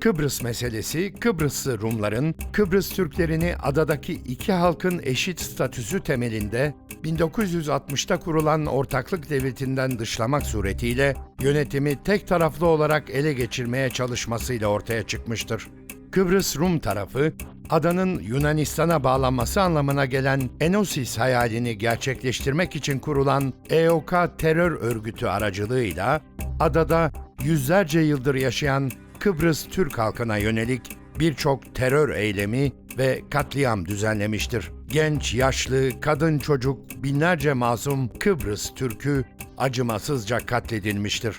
Kıbrıs meselesi, Kıbrıslı Rumların, Kıbrıs Türklerini adadaki iki halkın eşit statüsü temelinde 1960'ta kurulan ortaklık devletinden dışlamak suretiyle yönetimi tek taraflı olarak ele geçirmeye çalışmasıyla ortaya çıkmıştır. Kıbrıs Rum tarafı, adanın Yunanistan'a bağlanması anlamına gelen Enosis hayalini gerçekleştirmek için kurulan EOK terör örgütü aracılığıyla adada yüzlerce yıldır yaşayan Kıbrıs Türk halkına yönelik birçok terör eylemi ve katliam düzenlemiştir. Genç, yaşlı, kadın, çocuk, binlerce masum Kıbrıs Türk'ü acımasızca katledilmiştir.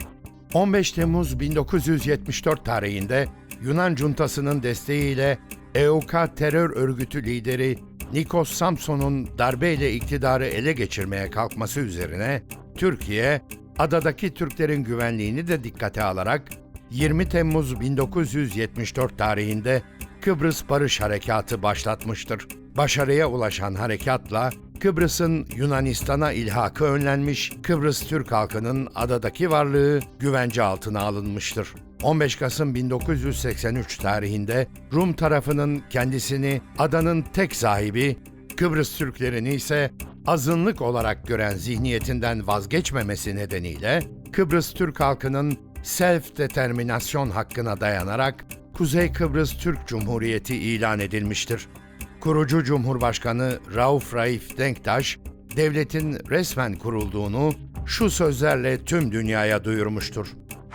15 Temmuz 1974 tarihinde Yunan juntasının desteğiyle EOK terör örgütü lideri Nikos Samson'un darbeyle iktidarı ele geçirmeye kalkması üzerine Türkiye, adadaki Türklerin güvenliğini de dikkate alarak 20 Temmuz 1974 tarihinde Kıbrıs Barış Harekatı başlatmıştır. Başarıya ulaşan harekatla Kıbrıs'ın Yunanistan'a ilhakı önlenmiş, Kıbrıs Türk halkının adadaki varlığı güvence altına alınmıştır. 15 Kasım 1983 tarihinde Rum tarafının kendisini adanın tek sahibi, Kıbrıs Türklerini ise azınlık olarak gören zihniyetinden vazgeçmemesi nedeniyle Kıbrıs Türk halkının self-determinasyon hakkına dayanarak Kuzey Kıbrıs Türk Cumhuriyeti ilan edilmiştir. Kurucu Cumhurbaşkanı Rauf Raif Denktaş, devletin resmen kurulduğunu şu sözlerle tüm dünyaya duyurmuştur.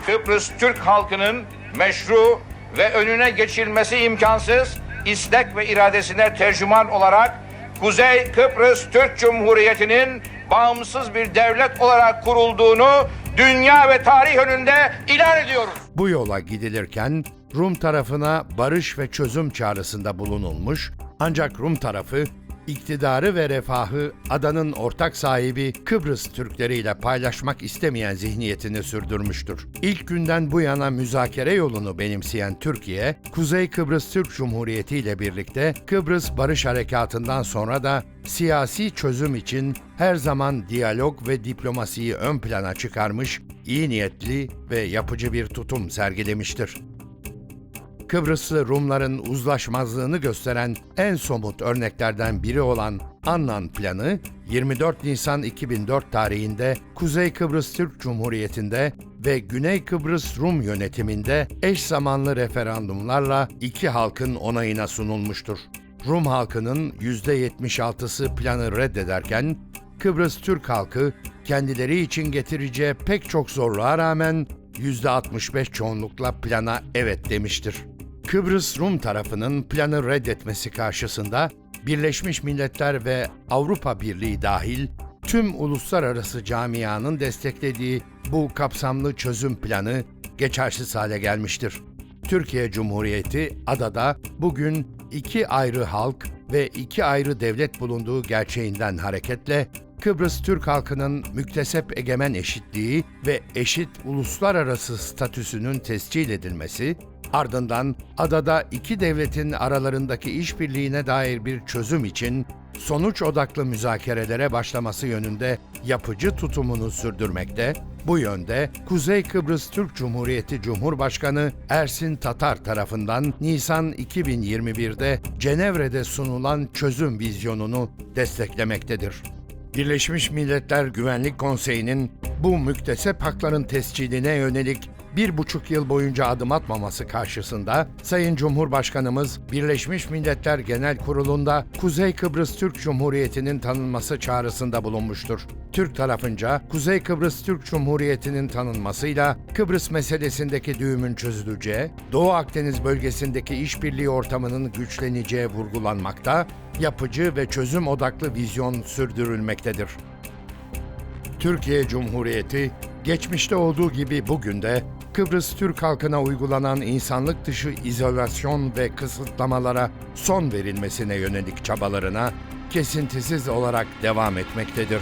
Kıbrıs Türk halkının meşru ve önüne geçilmesi imkansız istek ve iradesine tercüman olarak Kuzey Kıbrıs Türk Cumhuriyeti'nin bağımsız bir devlet olarak kurulduğunu dünya ve tarih önünde ilan ediyoruz. Bu yola gidilirken Rum tarafına barış ve çözüm çağrısında bulunulmuş ancak Rum tarafı iktidarı ve refahı adanın ortak sahibi Kıbrıs Türkleriyle paylaşmak istemeyen zihniyetini sürdürmüştür. İlk günden bu yana müzakere yolunu benimseyen Türkiye, Kuzey Kıbrıs Türk Cumhuriyeti ile birlikte Kıbrıs Barış Harekatı'ndan sonra da siyasi çözüm için her zaman diyalog ve diplomasiyi ön plana çıkarmış, iyi niyetli ve yapıcı bir tutum sergilemiştir. Kıbrıslı Rumların uzlaşmazlığını gösteren en somut örneklerden biri olan Annan Planı, 24 Nisan 2004 tarihinde Kuzey Kıbrıs Türk Cumhuriyeti'nde ve Güney Kıbrıs Rum yönetiminde eş zamanlı referandumlarla iki halkın onayına sunulmuştur. Rum halkının %76'sı planı reddederken, Kıbrıs Türk halkı kendileri için getireceği pek çok zorluğa rağmen %65 çoğunlukla plana evet demiştir. Kıbrıs Rum tarafının planı reddetmesi karşısında Birleşmiş Milletler ve Avrupa Birliği dahil tüm uluslararası camianın desteklediği bu kapsamlı çözüm planı geçersiz hale gelmiştir. Türkiye Cumhuriyeti adada bugün iki ayrı halk ve iki ayrı devlet bulunduğu gerçeğinden hareketle Kıbrıs Türk halkının müktesep egemen eşitliği ve eşit uluslararası statüsünün tescil edilmesi, ardından adada iki devletin aralarındaki işbirliğine dair bir çözüm için sonuç odaklı müzakerelere başlaması yönünde yapıcı tutumunu sürdürmekte, bu yönde Kuzey Kıbrıs Türk Cumhuriyeti Cumhurbaşkanı Ersin Tatar tarafından Nisan 2021'de Cenevre'de sunulan çözüm vizyonunu desteklemektedir. Birleşmiş Milletler Güvenlik Konseyi'nin bu müktesep hakların tescilline yönelik bir buçuk yıl boyunca adım atmaması karşısında Sayın Cumhurbaşkanımız Birleşmiş Milletler Genel Kurulu'nda Kuzey Kıbrıs Türk Cumhuriyeti'nin tanınması çağrısında bulunmuştur. Türk tarafınca Kuzey Kıbrıs Türk Cumhuriyeti'nin tanınmasıyla Kıbrıs meselesindeki düğümün çözüleceği, Doğu Akdeniz bölgesindeki işbirliği ortamının güçleneceği vurgulanmakta, yapıcı ve çözüm odaklı vizyon sürdürülmektedir. Türkiye Cumhuriyeti, geçmişte olduğu gibi bugün de Kıbrıs Türk halkına uygulanan insanlık dışı izolasyon ve kısıtlamalara son verilmesine yönelik çabalarına kesintisiz olarak devam etmektedir.